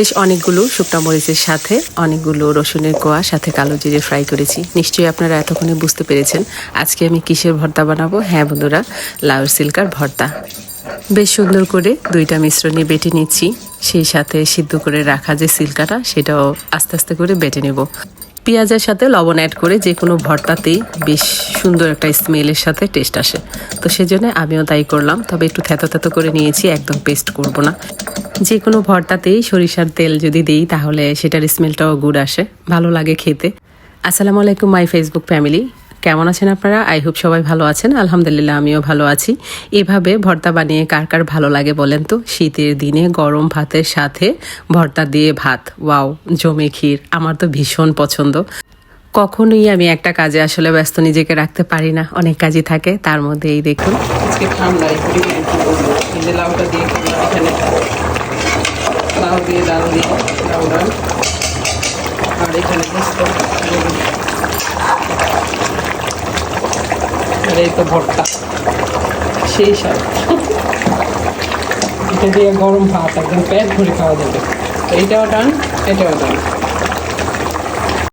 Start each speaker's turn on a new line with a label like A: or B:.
A: বেশ অনেকগুলো শুকনো মরিচের সাথে, অনেকগুলো রসুনের কোয়া, সাথে কালো জিরে ফ্রাই করেছি। নিশ্চয়ই আপনারা এতক্ষণে বুঝতে পেরেছেন আজকে আমি কিসের ভর্তা বানাবো। হ্যাঁ বন্ধুরা, লাউ সিল্কার ভর্তা। বেশ সুন্দর করে দুইটা মিশ্রণে বেটে নিচ্ছি। সেই সাথে সিদ্ধ করে রাখা যে সিল্কাটা, সেটাও আস্তে আস্তে করে বেটে নেব। পেঁয়াজের সাথে লবণ অ্যাড করে যে কোনো ভর্তাতেই বেশ সুন্দর একটা স্মেলের সাথে টেস্ট আসে। তো সেজন্য আমিও তাই করলাম, তবে একটু থেতো থেতো করে নিয়েছি, একদম পেস্ট করব না। যে কোনো ভর্তাতেই সরিষার তেল যদি দিই, তাহলে সেটার স্মেলটাও গুড আসে। ভালো লাগে খেতে। আসসালামু আলাইকুম, মাই ফেসবুক ফ্যামিলি। কেমন আছেন আপনারা? আই হোপ সবাই ভালো আছেন। আলহামদুলিল্লাহ, আমিও ভালো আছি। এভাবে ভর্তা বানিয়ে কার কার ভালো লাগে বলেন তো? শীতের দিনে গরম ভাতের সাথে ভর্তা দিয়ে ভাত। ওয়াও, জমে ক্ষীর। আমার তো ভীষণ পছন্দ। কখনোই আমি একটা কাজে আসলে ব্যস্ত নিজেকে রাখতে পারি না। অনেক কাজই থাকে, তার মধ্যে এই দেখুন এই যে লাউটা দিয়ে এখানে লাউ দিয়ে ডাল দিয়ে ডাল আর এখানে আর এই তো ভর্তা। সেই সব। এটা দিয়ে গরম ভাত একদম পেট ভরে খাওয়া যাবে। এইটাও টান এটাও ডান।